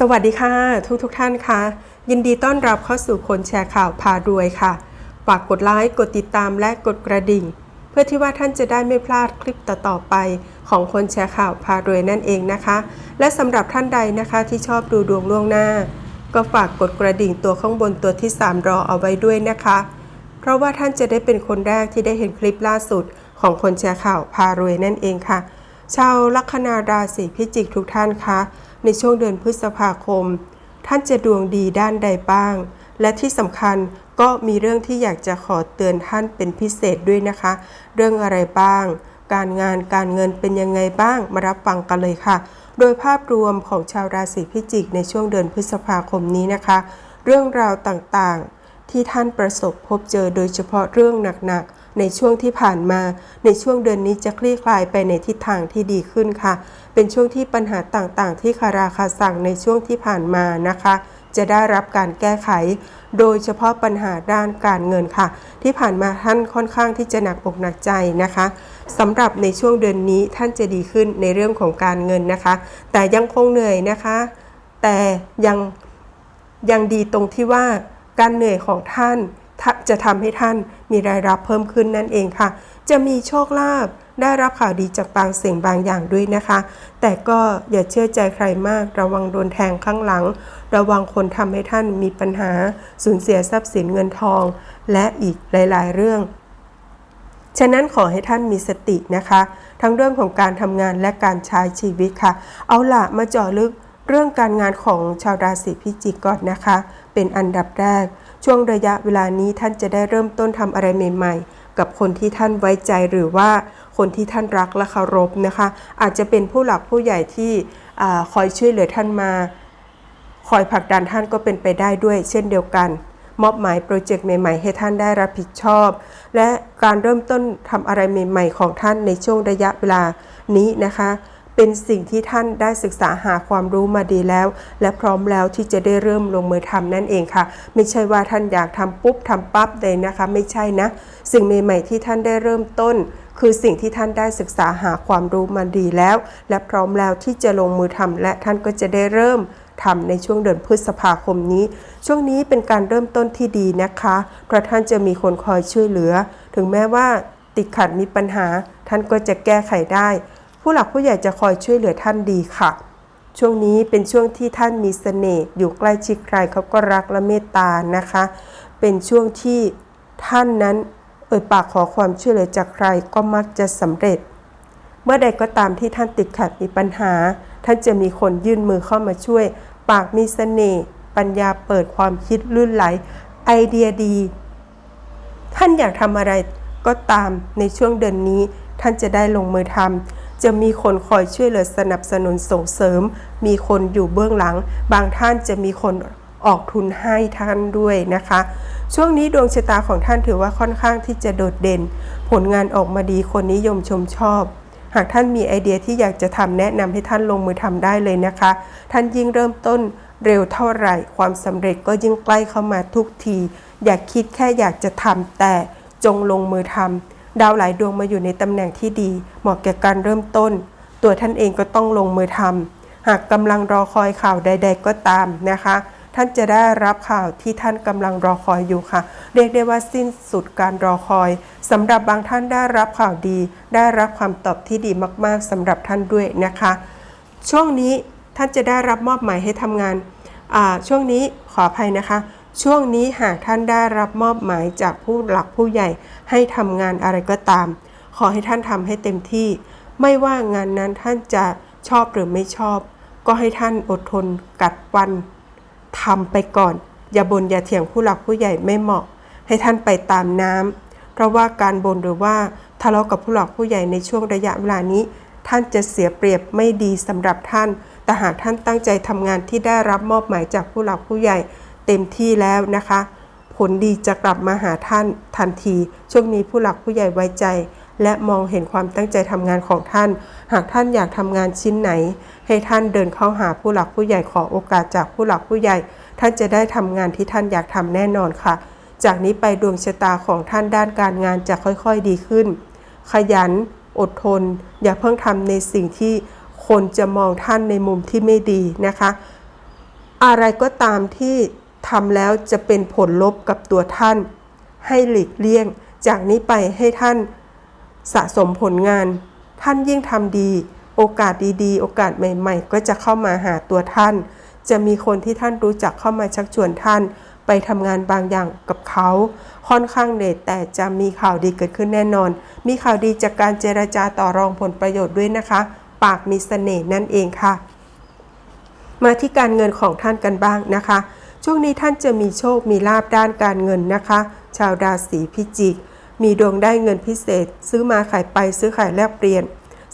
สวัสดีค่ะ ทุกทุกท่านค่ะ ยินดีต้อนรับเข้าสู่คนแชร์ข่าวพารวยค่ะ ฝากกดไลค์กดติดตามและกดกระดิ่ง เพื่อที่ว่าท่านจะได้ไม่พลาดคลิปต่อๆไป ของคนแชร์ข่าวพารวยนั่นเองนะคะ และสำหรับท่านใดนะคะที่ชอบดูดวงล่วงหน้า ก็ฝากกดกระดิ่งตัวข้างบนตัวที่ 3 รอเอาไว้ด้วยนะคะ เพราะว่าท่านจะได้เป็นคนแรกที่ได้เห็นคลิปล่าสุด ของคนแชร์ข่าวพารวยนั่นเองค่ะ ชาวลัคนาราศีพิจิกทุกท่านคะ ในช่วงเดือนพฤษภาคม ท่านจะดวงดีด้านใดบ้าง และที่สำคัญก็มีเรื่องที่อยากจะขอเตือนท่านเป็นพิเศษด้วยนะคะ เรื่องอะไรบ้าง การงานการเงินเป็นยังไงบ้างมารับฟังกันเลยค่ะ โดยภาพรวมของชาวราศีพิจิกในช่วงเดือนพฤษภาคมนี้นะคะ เรื่องราวต่างๆ ที่ท่านประสบพบเจอโดยเฉพาะเรื่องหนัก ในช่วงที่ผ่านมา ในช่วงเดือนนี้จะคลี่คลายไปในทิศทางที่ดีขึ้นค่ะ เป็นช่วงที่ปัญหาต่างๆ ที่คาราคาสั่งในช่วงที่ผ่านมานะคะ จะได้รับการแก้ไข โดยเฉพาะปัญหาด้านการเงินค่ะ ที่ผ่านมาท่านค่อนข้างที่จะหนักอกหนักใจนะคะสำหรับในช่วงเดือนนี้ท่านจะดีขึ้นในเรื่องของการเงินนะคะ แต่ยังคงเหนื่อยนะคะ แต่ยังยังดีตรงที่ว่าการเหนื่อยของท่าน จะทำให้ท่านมีรายรับเพิ่มขึ้นนั่นเองค่ะ จะมีโชคลาภได้รับข่าวดีจากบางสิ่งบางอย่างด้วยนะคะ แต่ก็อย่าเชื่อใจใครมาก ระวังโดนแทงข้างหลัง ระวังคนทำให้ท่านมีปัญหา สูญเสียทรัพย์สินเงินทอง และอีกหลาย ๆ เรื่อง ฉะนั้นขอให้ท่านมีสตินะคะ ทั้งเรื่องของการทำงานและการใช้ชีวิตค่ะ เอาล่ะมาเจาะลึกเรื่องการงานของชาวราศีพิจิกก่อนนะคะ เป็นอันดับแรก ช่วงระยะเวลานี้ท่านจะได้เริ่มต้นทำอะไรใหม่ ๆ กับคนที่ท่านไว้ใจหรือว่าคนที่ท่านรักและเคารพนะคะ อาจจะเป็นผู้หลักผู้ใหญ่ที่อคอยช่วยเหลือท่านมา คอยผลักดันท่านก็เป็นไปได้ด้วยเช่นเดียวกันมอบหมายโปรเจกต์ใหม่ ๆ ให้ท่านได้รับผิดชอบ และการเริ่มต้นทำอะไรใหม่ ๆ ของท่านในช่วงระยะเวลานี้นะคะ เป็นสิ่งที่ท่านได้ศึกษาหาความรู้มาดีแล้ว และพร้อมแล้วที่จะได้เริ่มลงมือทำนั่นเองค่ะ ไม่ใช่ว่าท่านอยากทำปุ๊บทำปั๊บเลยนะคะ ไม่ใช่นะ สิ่งใหม่ๆที่ท่านได้เริ่มต้น คือสิ่งที่ท่านได้ศึกษาหาความรู้มาดีแล้ว และพร้อมแล้วที่จะลงมือทำและท่านก็จะได้เริ่มทำในช่วงเดือนพฤษภาคมนี้ ช่วงนี้เป็นการเริ่มต้นที่ดีนะคะเพราะท่านจะมีคนคอยช่วยเหลือ ถึงแม้ว่าติดขัดมีปัญหา ท่านก็จะแก้ไขได้ ผู้หลักผู้ใหญ่จะคอยช่วยเหลือท่านดีค่ะ ช่วงนี้เป็นช่วงที่ท่านมีเสน่ห์อยู่ใกล้ชิดใครเขาก็รักและเมตตานะคะ เป็นช่วงที่ท่านนั้นเอ่ยปากขอความช่วยเหลือจากใครก็มักจะสำเร็จ เมื่อใดก็ตามที่ท่านติดขัดมีปัญหา ท่านจะมีคนยื่นมือเข้ามาช่วย ปากมีเสน่ห์ปัญญาเปิดความคิดลื่นไหล ไอเดียดี ท่านอยากทำอะไรก็ตามในช่วงเดือนนี้ท่านจะได้ลงมือทำ จะมีคนคอยช่วยเหลือสนับสนุนส่งเสริม มีคนอยู่เบื้องหลัง บางท่านจะมีคนออกทุนให้ท่านด้วยนะคะ ช่วงนี้ดวงชะตาของท่านถือว่าค่อนข้างที่จะโดดเด่น ผลงานออกมาดีคนนิยมชมชอบ หากท่านมีไอเดียที่อยากจะทำแนะนำให้ท่านลงมือทำได้เลยนะคะ ท่านยิ่งเริ่มต้นเร็วเท่าไหร่ ความสำเร็จก็ยิ่งใกล้เข้ามาทุกที อย่าคิดแค่อยากจะทำแต่จงลงมือทำ ดาวหลายดวงมาอยู่ในตำแหน่งที่ดี เหมาะแก่การเริ่มต้น ตัวท่านเองก็ต้องลงมือทำหากกำลังรอคอยข่าวใด ๆ ก็ตามนะคะ ท่านจะได้รับข่าวที่ท่านกำลังรอคอยอยู่ค่ะ เรียกได้ว่าสิ้นสุดการรอคอยสำหรับบางท่านได้รับข่าวดี ได้รับความตอบที่ดีมากๆสำหรับท่านด้วยนะคะ ช่วงนี้ท่านจะได้รับมอบหมายให้ทำงานอ่าช่วงนี้ขออภัยนะคะ ช่วงนี้หากท่านได้รับมอบหมายจากผู้หลักผู้ใหญ่ให้ทำงานอะไรก็ตาม ขอให้ท่านทำให้เต็มที่ ไม่ว่างานนั้นท่านจะชอบหรือไม่ชอบ ก็ให้ท่านอดทนกัดวันทำไปก่อน อย่าบน่นอย่าเถียงผู้หลักผู้ใหญ่ไม่เหมาะ ให้ท่านไปตามน้ำเพราะว่าการบ่นหรือว่าทะเลาะกับผู้หลักผู้ใหญ่ในช่วงระยะเวลานี้ ท่านจะเสียเปรียบไม่ดีสำหรับท่าน แต่หากท่านตั้งใจทำงานที่ได้รับมอบหมายจากผู้หลักผู้ใหญ่ เต็มที่แล้วนะคะ ผลดีจะกลับมาหาท่านทันที ช่วงนี้ผู้หลักผู้ใหญ่ไว้ใจ และมองเห็นความตั้งใจทำงานของท่าน หากท่านอยากทำงานชิ้นไหน ให้ท่านเดินเข้าหาผู้หลักผู้ใหญ่ขอโอกาสจากผู้หลักผู้ใหญ่ ท่านจะได้ทำงานที่ท่านอยากทำแน่นอนค่ะ จากนี้ไปดวงชะตาของท่านด้านการงานจะค่อยๆดีขึ้น ขยัน อดทน อย่าเพิ่งทำในสิ่งที่คนจะมองท่านในมุมที่ไม่ดีนะคะ อะไรก็ตามที่ ทำแล้วจะเป็นผลลบกับตัวท่าน ให้หลีกเลี่ยง จากนี้ไปให้ท่านสะสมผลงาน ท่านยิ่งทำดี โอกาสดีๆ โอกาสใหม่ ๆ ก็จะเข้ามาหาตัวท่าน จะมีคนที่ท่านรู้จักเข้ามาชักชวนท่าน ไปทำงานบางอย่างกับเขา ค่อนข้างเหนื่อยแต่จะมีข่าวดีเกิดขึ้นแน่นอน มีข่าวดีจากการเจรจาต่อรองผลประโยชน์ด้วยนะคะ ปากมีเสน่ห์นั่นเองค่ะ มาที่การเงินของท่านกันบ้างนะคะ ช่วงนี้ท่านจะมีโชคมีลาบด้านการเงินนะคะ ชาวราศีพิจิก มีดวงได้เงินพิเศษ ซื้อมาขายไปซื้อขายแลกเปลี่ยน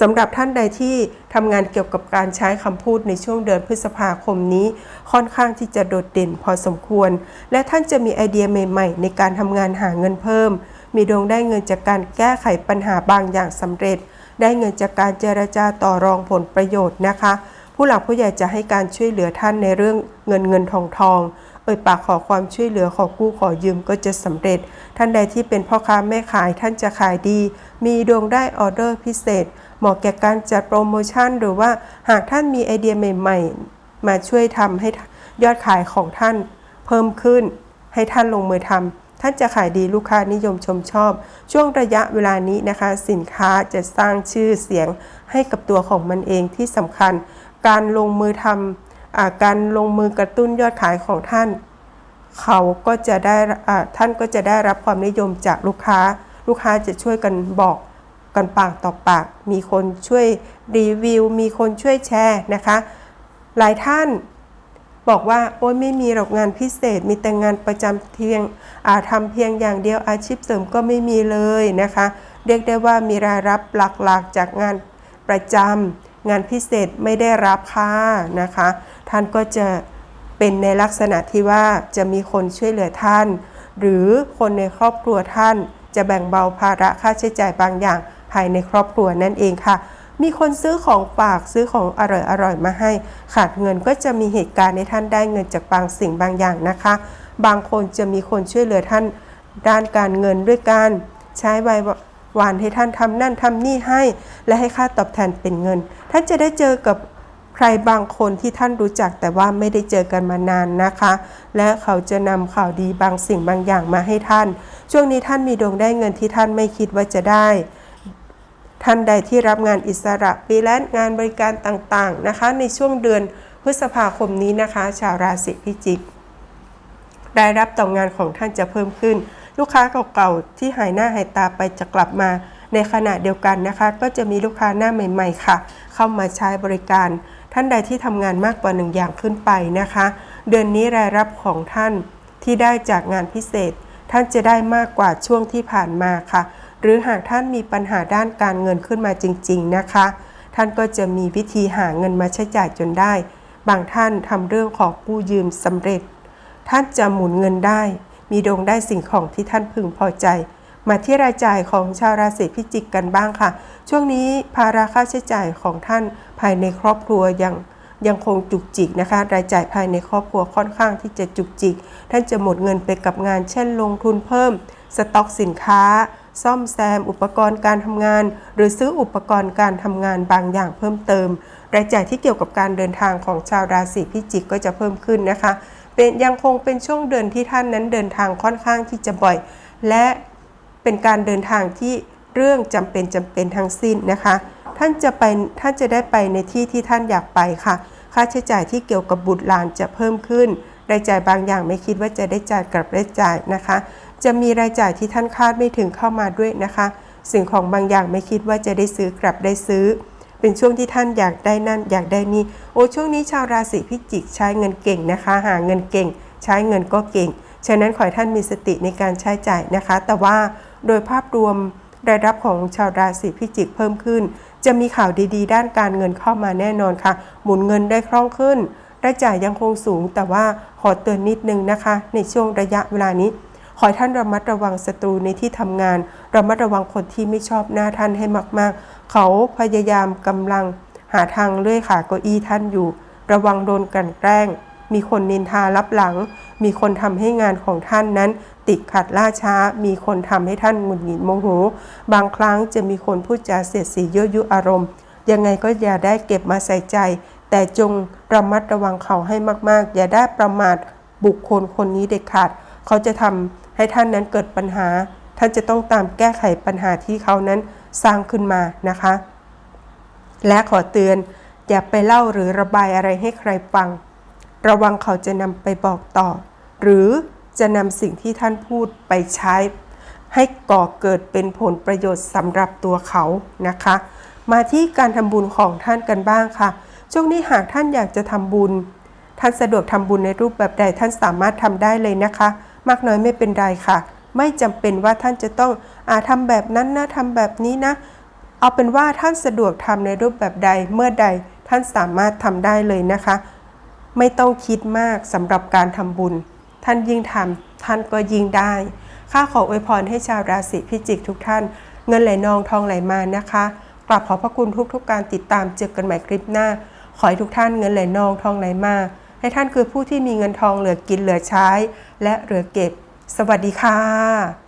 สำหรับท่านใดที่ทำงานเกี่ยวกับการใช้คำพูดในช่วงเดือนพฤษภาคมนี้ ค่อนข้างที่จะโดดเด่นพอสมควร และท่านจะมีไอเดียใหม่ ๆ ในการทำงานหาเงินเพิ่ม มีดวงได้เงินจากการแก้ไขปัญหาบางอย่างสำเร็จ ได้เงินจากการเจรจาต่อรองผลประโยชน์นะคะ ผู้หลักผู้ใหญ่จะให้การช่วยเหลือท่านในเรื่องเงินเงินทองทองเอ่ยปากขอความช่วยเหลือขอกู้ขอยืมก็จะสำเร็จ ท่านใดที่เป็นพ่อค้าแม่ขายท่านจะขายดี มีดวงได้ออเดอร์พิเศษ เหมาะแก่การจัดโปรโมชั่น หรือว่าหากท่านมีไอเดียใหม่ ๆ มาช่วยทำให้ยอดขายของท่าน เพิ่มขึ้น ให้ท่านลงมือทำท่านจะขายดีลูกค้านิยมชมชอบ ช่วงระยะเวลานี้นะคะ สินค้าจะสร้างชื่อเสียงให้กับตัวของมันเองที่สำคัญ การลงมือทำอการลงมือกระตุ้นยอดขายของท่าน เขาก็จะได้ท่านก็จะได้รับความนิยมจากลูกค้า ลูกค้าจะช่วยกันบอกกันปากต่อปาก มีคนช่วยรีวิว มีคนช่วยแชร์นะคะ หลายท่านบอกว่าโอ้ยไม่มีหรอกงานพิเศษ มีแต่งานประจำเพียงทำเพียงอย่างเดียวอาชีพเสริมก็ไม่มีเลยนะคะ เรียกได้ว่ามีรายรับหลักๆจากงานประจำ งานพิเศษไม่ได้รับค่านะคะ ท่านก็จะเป็นในลักษณะที่ว่าจะมีคนช่วยเหลือท่าน หรือคนในครอบครัวท่าน จะแบ่งเบาภาระค่าใช้จ่ายบางอย่างภายในครอบครัวนั่นเองค่ะ มีคนซื้อของฝากซื้อของอร่อยๆมาให้ ขาดเงินก็จะมีเหตุการณ์ในท่านได้เงินจากบางสิ่งบางอย่างนะคะ บางคนจะมีคนช่วยเหลือท่านด้านการเงินด้วยการใช้ใบ หวานให้ท่านทำนั่นทำนี่ให้ และให้ค่าตอบแทนเป็นเงิน ท่านจะได้เจอกับใครบางคนที่ท่านรู้จักแต่ว่าไม่ได้เจอกันมานานนะคะ และเขาจะนำข่าวดีบางสิ่งบางอย่างมาให้ท่าน ช่วงนี้ท่านมีดวงได้เงินที่ท่านไม่คิดว่าจะได้ ท่านใดที่รับงานอิสระฟรีแลนซ์งานบริการต่างๆนะคะ ในช่วงเดือนพฤษภาคมนี้นะคะ ชาวราศีพิจิกรายรับต่องงานของท่านจะเพิ่มขึ้น ลูกค้าเก่าๆที่หายหน้าหายตาไปจะกลับมา ในขณะเดียวกันนะคะ ก็จะมีลูกค้าหน้าใหม่ ๆ ค่ะ เข้ามาใช้บริการ ท่านใดที่ทำงานมากกว่าหนึ่งอย่างขึ้นไปนะคะ เดือนนี้รายรับของท่านที่ได้จากงานพิเศษ ท่านจะได้มากกว่าช่วงที่ผ่านมาค่ะ หรือหากท่านมีปัญหาด้านการเงินขึ้นมาจริง ๆนะคะ ท่านก็จะมีวิธีหาเงินมาใช้จ่ายจนได้ บางท่านทำเรื่องขอกู้ยืมสำเร็จ ท่านจะหมุนเงินได้ มีดวงได้สิ่งของที่ท่านพึงพอใจ มาที่รายจ่ายของชาวราศีพิจิกกันบ้างค่ะ ช่วงนี้ภาระค่าใช้จ่ายของท่านภายในครอบครัวยังยังคงจุกจิกนะคะ รายจ่ายภายในครอบครัวค่อนข้างที่จะจุกจิก ท่านจะหมดเงินไปกับงาน เช่น ลงทุนเพิ่ม สต็อกสินค้า ซ่อมแซม อุปกรณ์การทำงาน หรือซื้ออุปกรณ์การทำงานบางอย่างเพิ่มเติม รายจ่ายที่เกี่ยวกับการเดินทางของชาวราศีพิจิกก็จะเพิ่มขึ้นนะคะ เป็นยังคงเป็นช่วงเดือนที่ท่านนั้นเดินทางค่อนข้างที่จะบ่อย และเป็นการเดินทางที่เรื่องจำเป็นจำเป็นทั้งสิ้นนะคะ ท่านจะไปท่านจะได้ไปในที่ที่ท่านอยากไปค่ะ ค่าใช้จ่ายที่เกี่ยวกับบุตรหลานจะเพิ่มขึ้น รายจ่ายบางอย่างไม่คิดว่าจะได้จ่ายกลับได้จ่ายนะคะ จะมีรายจ่ายที่ท่านคาดไม่ถึงเข้ามาด้วยนะคะ สิ่งของบางอย่างไม่คิดว่าจะได้ซื้อกลับได้ซื้อ เป็นช่วงที่ท่านอยากได้นั่นอยากได้นี่โอ้ช่วงนี้ชาวราศีพิจิกใช้เงินเก่งนะคะ หาเงินเก่ง ใช้เงินก็เก่ง ฉะนั้นขอให้ท่านมีสติในการใช้จ่ายนะคะ แต่ว่าโดยภาพรวมรายรับของชาวราศีพิจิกเพิ่มขึ้น จะมีข่าวดีๆ ด้านการเงินเข้ามาแน่นอนค่ะ หมุนเงินได้คล่องขึ้นรายจ่ายยังคงสูง แต่ว่าขอเตือนนิดนึงนะคะ ในช่วงระยะเวลานี้ ขอให้ท่านระมัดระวังศัตรูในที่ทำงาน ระมัดระวังคนที่ไม่ชอบหน้าท่านให้มาก ๆ เขาพยายามกำลังหาทางเลื่อยขาเก้าอี้ท่านอยู่ ระวังโดนกันแกล้ง มีคนนินทารับหลัง มีคนทำให้งานของท่านนั้น ติดขัดล่าช้า มีคนทำให้ท่านหงุดหงิดโมโห บางครั้งจะมีคนพูดจาเสียดสียั่วยุอารมณ์ ยังไงก็อย่าได้เก็บมาใส่ใจ แต่จงระมัดระวังเขาให้มาก ๆ อย่าได้ประมาทบุคคลคนนี้เด็ดขาด เขาจะทำ ให้ท่านนั้นเกิดปัญหา ท่านจะต้องตามแก้ไขปัญหาที่เขานั้นสร้างขึ้นมานะคะ และขอเตือนอย่าไปเล่าหรือระบายอะไรให้ใครฟัง ระวังเขาจะนำไปบอกต่อ หรือจะนำสิ่งที่ท่านพูดไปใช้ ให้ก่อเกิดเป็นผลประโยชน์สำหรับตัวเขานะคะ มาที่การทำบุญของท่านกันบ้างค่ะ ช่วงนี้หากท่านอยากจะทำบุญ ท่านสะดวกทำบุญในรูปแบบใดท่านสามารถทำได้เลยนะคะ มากน้อยไม่เป็นไรค่ะ ไม่จำเป็นว่าท่านจะต้องอาทำแบบนั้นนะทำแบบนี้นะ เอาเป็นว่าท่านสะดวกทำในรูปแบบใดเมื่อใดท่านสามารถทำได้เลยนะคะ ไม่ต้องคิดมากสำหรับการทำบุญ ท่านยิ่งทำท่านก็ยิ่งได้ข้าขออวยพรให้ชาวราศีพิจิกทุกท่าน เงินไหลนองทองไหลมานะคะกราบขอพระคุณทุกๆการติดตามเจอกันใหม่คลิปหน้า ขอให้ทุกท่านเงินไหลนองทองไหลมา ให้ท่านคือผู้ที่มีเงินทองเหลือกินเหลือใช้ และเหลือเก็บ สวัสดีค่ะ